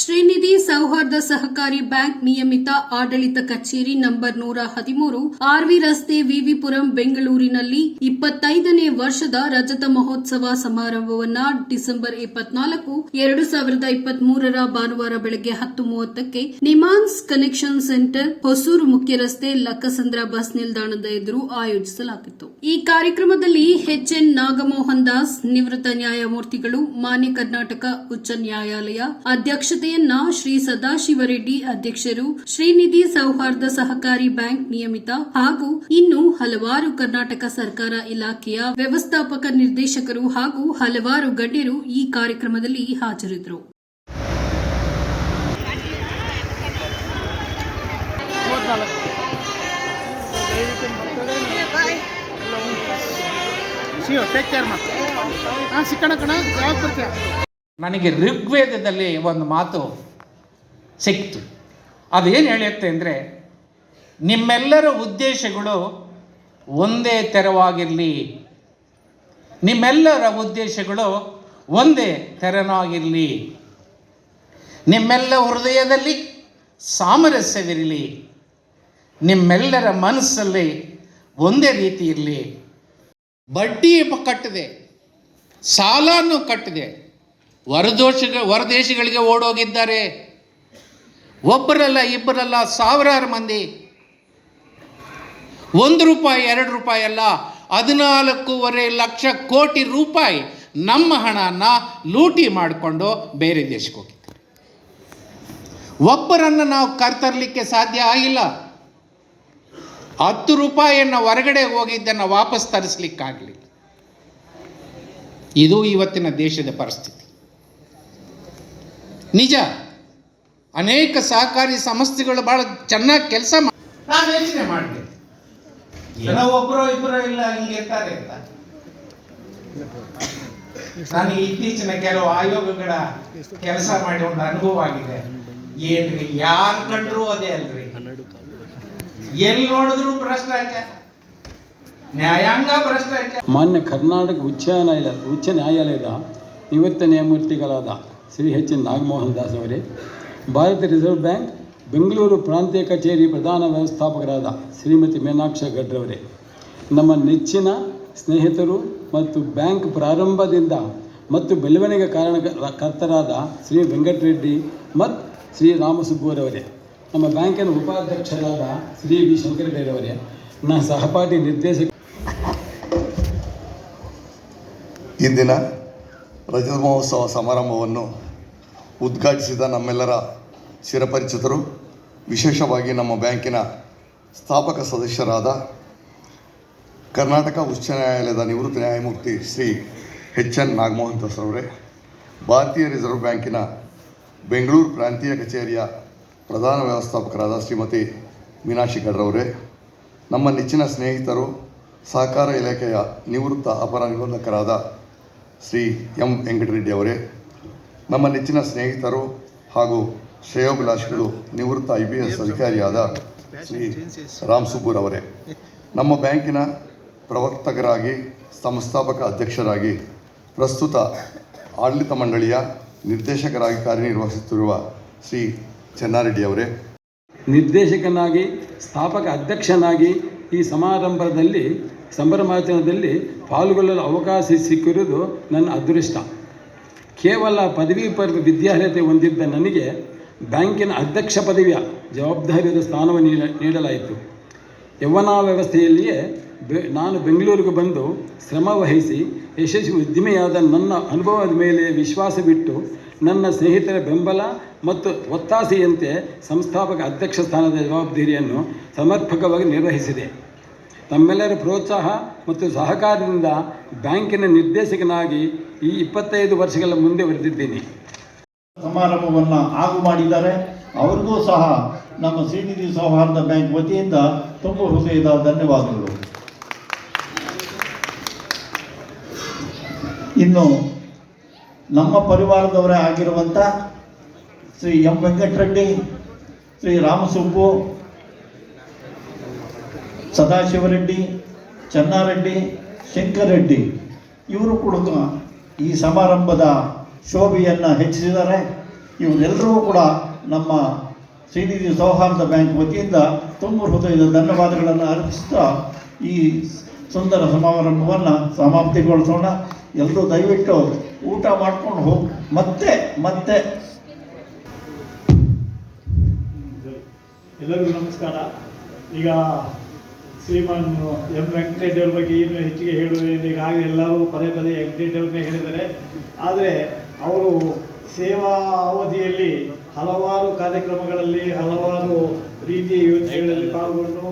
ಶ್ರೀನಿಧಿ ಸೌಹಾರ್ದ ಸಹಕಾರಿ ಬ್ಯಾಂಕ್ ನಿಯಮಿತ ಆಡಳಿತ ಕಚೇರಿ ನಂಬರ್ ನೂರ ಹದಿಮೂರು ಆರ್ವಿ ರಸ್ತೆ ವಿವಿಪುರಂ ಬೆಂಗಳೂರಿನಲ್ಲಿ ಇಪ್ಪತ್ತೈದನೇ ವರ್ಷದ ರಜತ ಮಹೋತ್ಸವ ಸಮಾರಂಭವನ್ನ ಡಿಸೆಂಬರ್ ಇಪ್ಪತ್ನಾಲ್ಕು, ಎರಡು ಸಾವಿರದ ಇಪ್ಪತ್ಮೂರರ ಭಾನುವಾರ ಬೆಳಗ್ಗೆ ಹತ್ತು ಮೂವತ್ತಕ್ಕೆ ನಿಮಾನ್ಸ್ ಕನೆಕ್ಷನ್ ಸೆಂಟರ್, ಹೊಸೂರು ಮುಖ್ಯ ರಸ್ತೆ ಲಕ್ಕಸಂದ್ರ ಬಸ್ ನಿಲ್ದಾಣದ ಎದುರು ಆಯೋಜಿಸಲಾಗಿತ್ತು. ಈ ಕಾರ್ಯಕ್ರಮದಲ್ಲಿ ಎಚ್ಎನ್ ನಾಗಮೋಹನ್ ದಾಸ್ ನಿವೃತ್ತ ನ್ಯಾಯಮೂರ್ತಿಗಳು, ಮಾನ್ಯ ಕರ್ನಾಟಕ ಉಚ್ಚ ನ್ಯಾಯಾಲಯ ಅಧ್ಯಕ್ಷತೆಯನ್ನ ಶ್ರೀ ಸದಾಶಿವರೆಡ್ಡಿ ಅಧ್ಯಕ್ಷರು, ಶ್ರೀನಿಧಿ ಸೌಹಾರ್ದ ಸಹಕಾರಿ ಬ್ಯಾಂಕ್ ನಿಯಮಿತ ಹಾಗೂ ಇನ್ನು ಹಲವಾರು ಕರ್ನಾಟಕ ಸರ್ಕಾರ ಇಲಾಖೆಯ ವ್ಯವಸ್ಥಾಪಕ ನಿರ್ದೇಶಕರು ಹಾಗೂ ಹಲವಾರು ಗಣ್ಯರು ಈ ಕಾರ್ಯಕ್ರಮದಲ್ಲಿ ಹಾಜರಿದ್ದರು. ಸಿಕ್ಕಣ ಕಣ ಬರ್ತೀಯ? ನನಗೆ ಋಗ್ವೇದದಲ್ಲಿ ಒಂದು ಮಾತು ಸಿಕ್ತು. ಅದೇನು ಹೇಳುತ್ತೆ ಅಂದರೆ, ನಿಮ್ಮೆಲ್ಲರ ಉದ್ದೇಶಗಳು ಒಂದೇ ತೆರವಾಗಿರಲಿ. ನಿಮ್ಮೆಲ್ಲರ ಉದ್ದೇಶಗಳು ಒಂದೇ ತೆರನಾಗಿರಲಿ. ನಿಮ್ಮೆಲ್ಲ ಹೃದಯದಲ್ಲಿ ಸಾಮರಸ್ಯವಿರಲಿ. ನಿಮ್ಮೆಲ್ಲರ ಮನಸ್ಸಲ್ಲಿ ಒಂದೇ ರೀತಿ ಇರಲಿ. ಬಡ್ಡಿ ಕಟ್ಟಿದೆ, ಸಾಲನೂ ಕಟ್ಟಿದೆ. ಹೊರದೋಷ ಹೊರದೇಶಗಳಿಗೆ ಓಡೋಗಿದ್ದಾರೆ. ಒಬ್ಬರಲ್ಲ ಇಬ್ಬರಲ್ಲ ಸಾವಿರಾರು ಮಂದಿ. ಒಂದು ರೂಪಾಯಿ, ಎರಡು ರೂಪಾಯಿ ಅಲ್ಲ, ಹದಿನಾಲ್ಕೂವರೆ ಲಕ್ಷ ಕೋಟಿ ರೂಪಾಯಿ ನಮ್ಮ ಹಣನ ಲೂಟಿ ಮಾಡಿಕೊಂಡು ಬೇರೆ ದೇಶಕ್ಕೆ ಹೋಗಿದ್ದಾರೆ. ಒಬ್ಬರನ್ನು ನಾವು ಕರ್ತರಲಿಕ್ಕೆ ಸಾಧ್ಯ ಆಗಿಲ್ಲ. ಹತ್ತು ರೂಪಾಯಿಯನ್ನು ಹೊರಗಡೆ ಹೋಗಿದ್ದನ್ನು ವಾಪಸ್ ತರಿಸ್ಲಿಕ್ಕಾಗಲಿಲ್ಲ. ಇದು ಇವತ್ತಿನ ದೇಶದ ಪರಿಸ್ಥಿತಿ. ನಿಜ. ಅನೇಕ ಸಹಕಾರಿ ಸಂಸ್ಥೆಗಳು ಭಾಳ ಚೆನ್ನಾಗಿ ಕೆಲಸ ನಾನು ಯೋಚನೆ ಮಾಡಿದೆ. ಏನೋ ಒಬ್ಬರು ಇಬ್ಬರು ಇಲ್ಲ ಹಿಂಗೆ ಇರ್ತಾರೆ ಅಂತ. ನಾನು ಇತ್ತೀಚಿನ ಕೆಲವು ಆಯೋಗಗಳ ಕೆಲಸ ಮಾಡಿ ಒಂದು ಅನುಭವ ಆಗಿದೆ. ಏನ್ರಿ ಯಾರು ಕಂಡ್ರು ಅದೇ ಅಲ್ರಿ. ಎಲ್ಲಿ ನೋಡಿದ್ರು ಭ್ರಷ್ಟಾಚಾರ. ನ್ಯಾಯಾಂಗ ಭ್ರಷ್ಟಾಚಾರ. ಮಾನ್ಯ ಕರ್ನಾಟಕ ಉಚ್ಚ ನ್ಯಾಯಾಲಯ ಉಚ್ಚ ನ್ಯಾಯಾಲಯದ ನಿವೃತ್ತ ನ್ಯಾಯಮೂರ್ತಿಗಳಾದ ಶ್ರೀ ಎಚ್ ಎನ್ ನಾಗಮೋಹನ್ ದಾಸ್ ಅವರೇ. ಭಾರತ ರಿಸರ್ವ್ ಬ್ಯಾಂಕ್, ಬೆಂಗಳೂರು ಪ್ರಾಂತೀಯ ಕಚೇರಿ ಪ್ರಧಾನ ವ್ಯವಸ್ಥಾಪಕರಾದ ಶ್ರೀಮತಿ ಮೀನಾಕ್ಷ ಗಡ್ರವರೇ ನಮ್ಮ ನೆಚ್ಚಿನ ಸ್ನೇಹಿತರು ಮತ್ತು ಬ್ಯಾಂಕ್ ಪ್ರಾರಂಭದಿಂದ ಮತ್ತು ಬೆಳವಣಿಗೆ ಕಾರಣ ಕರ್ತರಾದ ಶ್ರೀ ವೆಂಕಟರೆಡ್ಡಿ ಮತ್ತು ಶ್ರೀ ರಾಮಸುಬ್ಬೂರವರೇ ನಮ್ಮ ಬ್ಯಾಂಕಿನ ಉಪಾಧ್ಯಕ್ಷರಾದ ಶ್ರೀ ವಿ ಶಂಕರರೆಡ್ಡಿಯವರೇ ನನ್ನ ಸಹಪಾಠಿ ನಿರ್ದೇಶಕ ಈ ದಿನ ರಜತ ಮಹೋತ್ಸವ ಸಮಾರಂಭವನ್ನು ಉದ್ಘಾಟಿಸಿದ ನಮ್ಮೆಲ್ಲರ ಚಿರಪರಿಚಿತರು, ವಿಶೇಷವಾಗಿ ನಮ್ಮ ಬ್ಯಾಂಕಿನ ಸ್ಥಾಪಕ ಸದಸ್ಯರಾದ ಕರ್ನಾಟಕ ಉಚ್ಚ ನ್ಯಾಯಾಲಯದ ನಿವೃತ್ತ ನ್ಯಾಯಮೂರ್ತಿ ಶ್ರೀ ಎಚ್ ಎನ್ ನಾಗಮೋಹನ್ ದಾಸ್ ಅವರೇ ಭಾರತೀಯ ರಿಸರ್ವ್ ಬ್ಯಾಂಕಿನ ಬೆಂಗಳೂರು ಪ್ರಾಂತೀಯ ಕಚೇರಿಯ ಪ್ರಧಾನ ವ್ಯವಸ್ಥಾಪಕರಾದ ಶ್ರೀಮತಿ ಮೀನಾಕ್ಷಿ ಗಡ್ರವರೇ ನಮ್ಮ ನೆಚ್ಚಿನ ಸ್ನೇಹಿತರು, ಸಹಕಾರ ಇಲಾಖೆಯ ನಿವೃತ್ತ ಅಪರ ನಿಬಂಧಕರಾದ ಶ್ರೀ ಎಂ ವೆಂಕಟರೆಡ್ಡಿ ಅವರೇ, ನಮ್ಮ ನೆಚ್ಚಿನ ಸ್ನೇಹಿತರು ಹಾಗೂ ಶ್ರೇಯೋಭಿಲಾಷಿಗಳು, ನಿವೃತ್ತ ಐ ಬಿ ಎಸ್ ಅಧಿಕಾರಿಯಾದ ಶ್ರೀ ರಾಮ್ ಸುಬ್ಬೂರ್ ಅವರೇ. ನಮ್ಮ ಬ್ಯಾಂಕಿನ ಪ್ರವರ್ತಕರಾಗಿ, ಸಂಸ್ಥಾಪಕ ಅಧ್ಯಕ್ಷರಾಗಿ, ಪ್ರಸ್ತುತ ಆಡಳಿತ ಮಂಡಳಿಯ ನಿರ್ದೇಶಕರಾಗಿ ಕಾರ್ಯನಿರ್ವಹಿಸುತ್ತಿರುವ ಶ್ರೀ ಚೆನ್ನಾರೆಡ್ಡಿ ಅವರೇ. ನಿರ್ದೇಶಕನಾಗಿ, ಸ್ಥಾಪಕ ಅಧ್ಯಕ್ಷನಾಗಿ ಈ ಸಮಾರಂಭದಲ್ಲಿ ಸಂಭ್ರಮಾಚರಣೆಯಲ್ಲಿ ಪಾಲ್ಗೊಳ್ಳಲು ಅವಕಾಶ ಸಿಕ್ಕಿರುವುದು ನನ್ನ ಅದೃಷ್ಟ. ಕೇವಲ ಪದವಿ ಪಡೆದು ವಿದ್ಯಾರ್ಹತೆ ಹೊಂದಿದ್ದ ನನಗೆ ಬ್ಯಾಂಕಿನ ಅಧ್ಯಕ್ಷ ಪದವಿಯ ಜವಾಬ್ದಾರಿಯ ಸ್ಥಾನವನ್ನು ನೀಡಲಾಯಿತು. ಯೌವನ ವ್ಯವಸ್ಥೆಯಲ್ಲಿಯೇ ನಾನು ಬೆಂಗಳೂರಿಗೆ ಬಂದು ಶ್ರಮ ವಹಿಸಿ ಯಶಸ್ವಿ ಉದ್ದಿಮೆಯಾದ ನನ್ನ ಅನುಭವದ ಮೇಲೆ ವಿಶ್ವಾಸ ಬಿಟ್ಟು ನನ್ನ ಸ್ನೇಹಿತರ ಬೆಂಬಲ ಮತ್ತು ಒತ್ತಾಸೆಯಂತೆ ಸಂಸ್ಥಾಪಕ ಅಧ್ಯಕ್ಷ ಸ್ಥಾನದ ಜವಾಬ್ದಾರಿಯನ್ನು ಸಮರ್ಪಕವಾಗಿ ನಿರ್ವಹಿಸಿದೆ. ತಮ್ಮೆಲ್ಲರ ಪ್ರೋತ್ಸಾಹ ಮತ್ತು ಸಹಕಾರದಿಂದ ಬ್ಯಾಂಕಿನ ನಿರ್ದೇಶಕನಾಗಿ ಈ ಇಪ್ಪತ್ತೈದು ವರ್ಷಗಳ ಮುಂದೆ ಬರೆದಿದ್ದೀನಿ. ಸಮಾರಂಭವನ್ನು ಆಗು ಮಾಡಿದ್ದಾರೆ. ಅವ್ರಿಗೂ ಸಹ ನಮ್ಮ ಶ್ರೀನಿಧಿ ಸೌಹಾರ್ದ ಬ್ಯಾಂಕ್ ವತಿಯಿಂದ ತುಂಬ ಹೃದಯದ ಧನ್ಯವಾದಗಳು. ಇನ್ನು ನಮ್ಮ ಪರಿವಾರದವರೇ ಆಗಿರುವಂಥ ಶ್ರೀ ಎಂ ವೆಂಕಟರೆಡ್ಡಿ, ಶ್ರೀ ರಾಮಸುಬ್ಬು ಸದಾಶಿವರೆಡ್ಡಿ, ಚನ್ನಾರೆಡ್ಡಿ ಶಂಕರೆಡ್ಡಿ ಇವರು ಕೂಡ ಈ ಸಮಾರಂಭದ ಶೋಭೆಯನ್ನು ಹೆಚ್ಚಿಸಿದ್ದಾರೆ. ಇವರೆಲ್ಲರೂ ಕೂಡ ನಮ್ಮ ಶ್ರೀನಿಧಿ ಸೌಹಾರ್ದ ಬ್ಯಾಂಕ್ ವತಿಯಿಂದ ತುಂಬ ಹೃದಯದ ಧನ್ಯವಾದಗಳನ್ನು ಅರ್ಪಿಸ್ತಾ ಈ ಸುಂದರ ಸಮಾರಂಭವನ್ನು ಸಮಾಪ್ತಿಗೊಳಿಸೋಣ. ಎಲ್ಲರೂ ದಯವಿಟ್ಟು ಊಟ ಮಾಡ್ಕೊಂಡು ಹೋಗಿ, ಮತ್ತೆ ಮತ್ತೆ. ಎಲ್ಲರಿಗೂ ನಮಸ್ಕಾರ. ಈಗ ಶ್ರೀಮಾನ್ ಎಂ ವೆಂಕಟೇಶ್ವರ ಬಗ್ಗೆ ಏನು ಹೆಚ್ಚಿಗೆ ಹೇಳುವುದಿಲ್ಲ ಈಗಾಗಲೇ ಎಲ್ಲರೂ ಪದೇ ಪದೇ ವೆಂಕಟೇಶ್ವರನ್ನೇ ಹೇಳಿದ್ದಾರೆ. ಆದರೆ ಅವರು ಸೇವಾ ಅವಧಿಯಲ್ಲಿ ಹಲವಾರು ಕಾರ್ಯಕ್ರಮಗಳಲ್ಲಿ ಹಲವಾರು ರೀತಿಯ ಯೋಜನೆಗಳಲ್ಲಿ ಪಾಲ್ಗೊಂಡು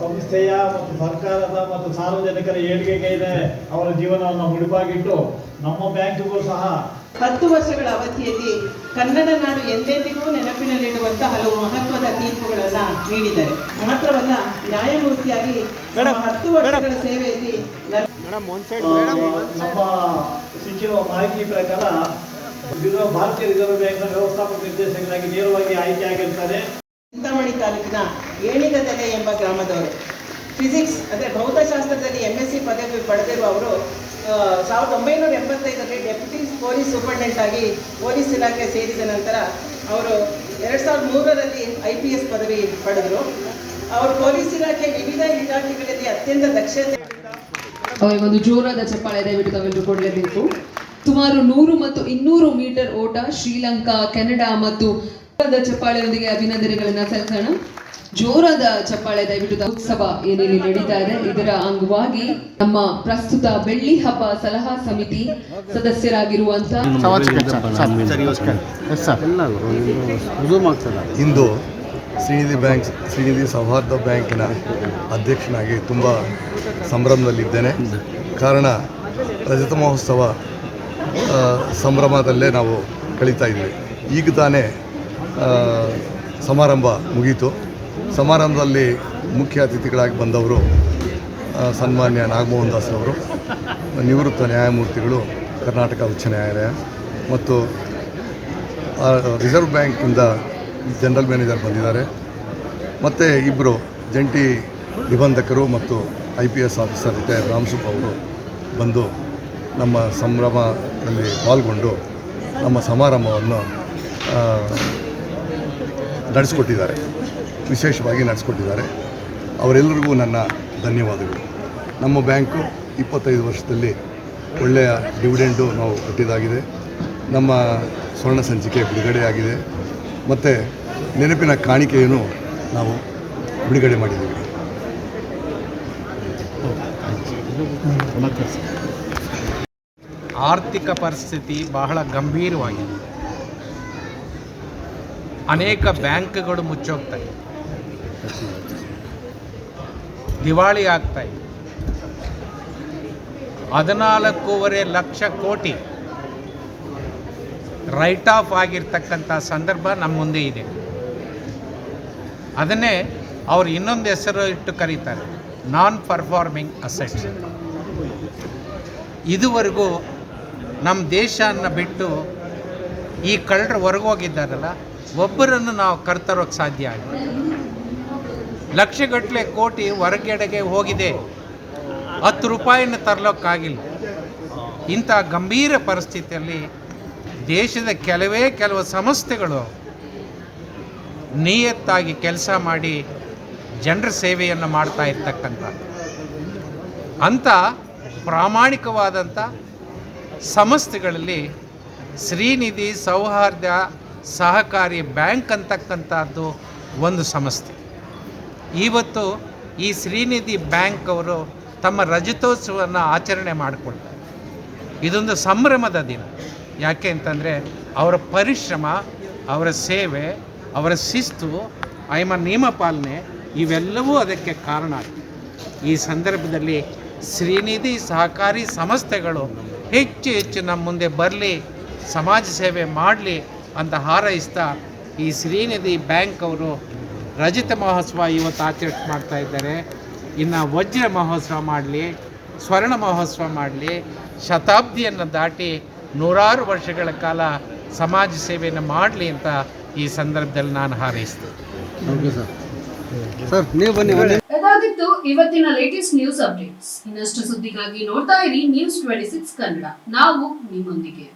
ಸಂಸ್ಥೆಯ ಮತ್ತು ಸರ್ಕಾರದ ಮತ್ತು ಸಾರ್ವಜನಿಕರ ಏಳಿಗೆಗೆ ಅವರ ಜೀವನವನ್ನು ಮುಡಿಪಾಗಿಟ್ಟು ನಮ್ಮ ಬ್ಯಾಂಕಿಗೂ ಸಹ ಹತ್ತು ವರ್ಷಗಳ ಅವಧಿಯಲ್ಲಿ ಕನ್ನಡ ನಾಡು ಎಂದೆಂದಿಗೂ ನೆನಪಿನಲ್ಲಿಡುವಂತಹ ಹಲವು ಮಹತ್ವದ ತೀರ್ಪುಗಳನ್ನು ನೀಡಿದ್ದಾರೆ. ಮಾತ್ರವಲ್ಲ ನ್ಯಾಯಮೂರ್ತಿಯಾಗಿ ನಮ್ಮ ಹತ್ತು ವರ್ಷಗಳ ಸೇವೆಯಲ್ಲಿ ನಮ್ಮ ಸಿಕ್ಕಿರುವ ಮಾಹಿತಿ ಪ್ರಕಾರ ರಿಸರ್ವ್ ಭಾರತೀಯ ರಿಸರ್ವ್ ಬ್ಯಾಂಕ್ನ ವ್ಯವಸ್ಥಾಪಕ ನಿರ್ದೇಶಕರಾಗಿ ನೇರವಾಗಿ ಆಯ್ಕೆಯಾಗಿರ್ತಾರೆ ಚಿಂತಾಮಣಿ ತಾಲೂಕಿನ ಏಣಿಗದೆಲೆ ಎಂಬ ಗ್ರಾಮದವರು. ಫಿಸಿಕ್ಸ್ ಅಂದ್ರೆ ಭೌತಶಾಸ್ತ್ರದಲ್ಲಿ ಎಂ ಎಸ್ ಸಿ ಪದವಿ ಪಡೆದಿರುವ ಅವರು ಸಾವಿರದ ಒಂಬೈನೂರ ಎಂಬತ್ತೈದರಲ್ಲಿ ಡೆಪ್ಯೂಟಿ ಪೊಲೀಸ್ ಸೂಪರ್ಡೆಂಟ್ ಆಗಿ ಪೊಲೀಸ್ ಇಲಾಖೆ ಸೇರಿದ ನಂತರ ಅವರು ಎರಡು ಸಾವಿರದ ಮೂರರಲ್ಲಿ ಐ ಪಿ ಎಸ್ ಪದವಿ ಪಡೆದರು. ಅವರು ಪೊಲೀಸ್ ಇಲಾಖೆ ವಿವಿಧ ಇಲಾಖೆಗಳಲ್ಲಿ ಅತ್ಯಂತ ದಕ್ಷತೆ ಒಂದು ಜೋರಾದ ಚಪ್ಪಾಳೆ ದಯವಿಟ್ಟು ತಾವೆಲ್ಲರೂ ಕೊಡಲೇಬೇಕು ಸುಮಾರು ನೂರು ಮತ್ತು ಇನ್ನೂರು ಮೀಟರ್ ಓಟ ಶ್ರೀಲಂಕಾ, ಕೆನಡಾ ಮತ್ತು ಚಪ್ಪಾಳೆಯೊಂದಿಗೆ ಅಭಿನಂದನೆಗಳನ್ನು ಸಲ್ಲಿಸೋಣ. ಜೋರಾದ ಚಪ್ಪಾಳೆ ದಯವಿಟ್ಟು ಉತ್ಸವ ಏನೇನು ನಡೀತಾ ಇದೆ, ಇದರ ಅಂಗವಾಗಿ ನಮ್ಮ ಪ್ರಸ್ತುತ ಬೆಳ್ಳಿ ಹಬ್ಬ ಸಲಹಾ ಸಮಿತಿ ಸದಸ್ಯರಾಗಿರುವಂತ ಇಂದು ಶ್ರೀನಿಧಿ ಬ್ಯಾಂಕ್, ಶ್ರೀನಿಧಿ ಸೌಹಾರ್ದ ಬ್ಯಾಂಕಿನ ಅಧ್ಯಕ್ಷನಾಗಿ ತುಂಬ ಸಂಭ್ರಮದಲ್ಲಿದ್ದೇನೆ. ಕಾರಣ ರಜತ ಮಹೋತ್ಸವ ಸಂಭ್ರಮದಲ್ಲೇ ನಾವು ಕಳೀತಾ ಇದ್ವಿ. ಈಗ ತಾನೇ ಸಮಾರಂಭ ಮುಗೀತು. ಸಮಾರಂಭದಲ್ಲಿ ಮುಖ್ಯ ಅತಿಥಿಗಳಾಗಿ ಬಂದವರು ಸನ್ಮಾನ್ಯ ನಾಗಮೋಹನ್ ದಾಸ್ ಅವರು, ನಿವೃತ್ತ ನ್ಯಾಯಮೂರ್ತಿಗಳು, ಕರ್ನಾಟಕ ಉಚ್ಚ ನ್ಯಾಯಾಲಯ ಮತ್ತು ರಿಸರ್ವ್ ಬ್ಯಾಂಕಿಂದ ಜನರಲ್ ಮ್ಯಾನೇಜರ್ ಬಂದಿದ್ದಾರೆ. ಮತ್ತು ಇಬ್ಬರು ಜಂಟಿ ನಿಬಂಧಕರು ಮತ್ತು I P S officer retire ರಾಮ್ಸುಪ್ ಅವರು ಬಂದು ನಮ್ಮ ಸಂಭ್ರಮದಲ್ಲಿ ಪಾಲ್ಗೊಂಡು ನಮ್ಮ ಸಮಾರಂಭವನ್ನು ನಡೆಸ್ಕೊಟ್ಟಿದ್ದಾರೆ. ವಿಶೇಷವಾಗಿ ನಡೆಸ್ಕೊಟ್ಟಿದ್ದಾರೆ. ಅವರೆಲ್ಲರಿಗೂ ನನ್ನ ಧನ್ಯವಾದಗಳು. ನಮ್ಮ ಬ್ಯಾಂಕು ಇಪ್ಪತ್ತೈದು ವರ್ಷದಲ್ಲಿ ಒಳ್ಳೆಯ ಡಿವಿಡೆಂಡು ನಾವು ಕೊಟ್ಟಿದ್ದಾಗಿದೆ ನಮ್ಮ ಸ್ವರ್ಣ ಸಂಚಿಕೆ ಬಿಡುಗಡೆಯಾಗಿದೆ. ಮತ್ತು ನೆನಪಿನ ಕಾಣಿಕೆಯನ್ನು ನಾವು ಬಿಡುಗಡೆ ಮಾಡಿದ್ದೀವಿ. ಆರ್ಥಿಕ ಪರಿಸ್ಥಿತಿ ಬಹಳ ಗಂಭೀರವಾಗಿದೆ. ಅನೇಕ ಬ್ಯಾಂಕ್ಗಳು ಮುಚ್ಚೋಗ್ತಾ ಇವೆ. ದಿವಾಳಿ ಆಗ್ತಾ ಇದೆ. ಹದಿನಾಲ್ಕೂವರೆ ಲಕ್ಷ ಕೋಟಿ ರೈಟ್ ಆಫ್ ಆಗಿರ್ತಕ್ಕಂಥ ಸಂದರ್ಭ ನಮ್ಮ ಮುಂದೆ ಇದೆ. ಅದನ್ನೇ ಅವ್ರು ಇನ್ನೊಂದು ಹೆಸರು ಇಟ್ಟು ಕರೀತಾರೆ ನಾನ್ ಪರ್ಫಾರ್ಮಿಂಗ್ ಅಸೆಟ್ಸ್ ಇದುವರೆಗೂ ನಮ್ಮ ದೇಶನ ಬಿಟ್ಟು ಈ ಕಳ್ಳರು ಹೊರಗೋಗಿದ್ದಾರಲ್ಲ ಒಬ್ಬರನ್ನು ನಾವು ಕರ್ತರೋಕ್ಕೆ ಸಾಧ್ಯ ಆಗಿಲ್ಲ ಲಕ್ಷಗಟ್ಟಲೆ ಕೋಟಿ ಹೊರಗಡೆಗೆ ಹೋಗಿದೆ. ಹತ್ತು ರೂಪಾಯಿನ ತರಲೋಕ್ಕಾಗಿಲ್ಲ. ಇಂಥ ಗಂಭೀರ ಪರಿಸ್ಥಿತಿಯಲ್ಲಿ ದೇಶದ ಕೆಲವೇ ಕೆಲವು ಸಂಸ್ಥೆಗಳು ನಿಯತ್ತಾಗಿ ಕೆಲಸ ಮಾಡಿ ಜನರ ಸೇವೆಯನ್ನು ಮಾಡ್ತಾ ಇರ್ತಕ್ಕಂಥ ಅಂಥ ಪ್ರಾಮಾಣಿಕವಾದಂಥ ಸಂಸ್ಥೆಗಳಲ್ಲಿ ಶ್ರೀನಿಧಿ ಸೌಹಾರ್ದ ಸಹಕಾರಿ ಬ್ಯಾಂಕ್ ಅಂತಕ್ಕಂಥದ್ದು ಒಂದು ಸಂಸ್ಥೆ. ಇವತ್ತು ಈ ಶ್ರೀನಿಧಿ ಬ್ಯಾಂಕ್ ಅವರು ತಮ್ಮ ರಜತೋತ್ಸವವನ್ನು ಆಚರಣೆ ಮಾಡಿಕೊಳ್ತಾರೆ ಇದೊಂದು ಸಂಭ್ರಮದ ದಿನ. ಯಾಕೆ ಅಂತಂದರೆ ಅವರ ಪರಿಶ್ರಮ, ಅವರ ಸೇವೆ, ಅವರ ಶಿಸ್ತು ಐಮ ನಿಯಮ ಪಾಲನೆ ಇವೆಲ್ಲವೂ ಅದಕ್ಕೆ ಕಾರಣ ಆಗಿದೆ ಈ ಸಂದರ್ಭದಲ್ಲಿ ಶ್ರೀನಿಧಿ ಸಹಕಾರಿ ಸಂಸ್ಥೆಗಳು ಹೆಚ್ಚು ಹೆಚ್ಚು ನಮ್ಮ ಮುಂದೆ ಬರಲಿ, ಸಮಾಜ ಸೇವೆ ಮಾಡಲಿ ಅಂತ ಹಾರೈಸ್ತಾ ಈ ಶ್ರೀನಿಧಿ ಬ್ಯಾಂಕ್ ಅವರು ರಜತ ಮಹೋತ್ಸವ ಇವತ್ತು ಆಚರಣೆ ಮಾಡ್ತಾ ಇದ್ದಾರೆ. ಇನ್ನು ವಜ್ರ ಮಹೋತ್ಸವ ಮಾಡಲಿ ಸ್ವರ್ಣ ಮಹೋತ್ಸವ ಮಾಡಲಿ ಶತಾಬ್ದಿಯನ್ನು ದಾಟಿ ನೂರಾರು ವರ್ಷಗಳ ಕಾಲ ಸಮಾಜ ಸೇವೆಯನ್ನು ಮಾಡಲಿ ಅಂತ ಈ ಸಂದರ್ಭದಲ್ಲಿ ನಾನು ಹಾರೈಸ್ತೇನೆ. ಇದಾಗಿತ್ತು ಇವತ್ತಿನ ಲೇಟೆಸ್ಟ್ ನ್ಯೂಸ್ ಅಪ್ಡೇಟ್ಸ್ ಇನ್ನಷ್ಟು ಸುದ್ದಿಗಾಗಿ ನೋಡ್ತಾ ಇರಿ ನ್ಯೂಸ್ ಟ್ವೆಂಟಿ ಸಿಕ್ಸ್ ಕನ್ನಡ. ನಾವು ನಿಮ್ಮೊಂದಿಗೆ.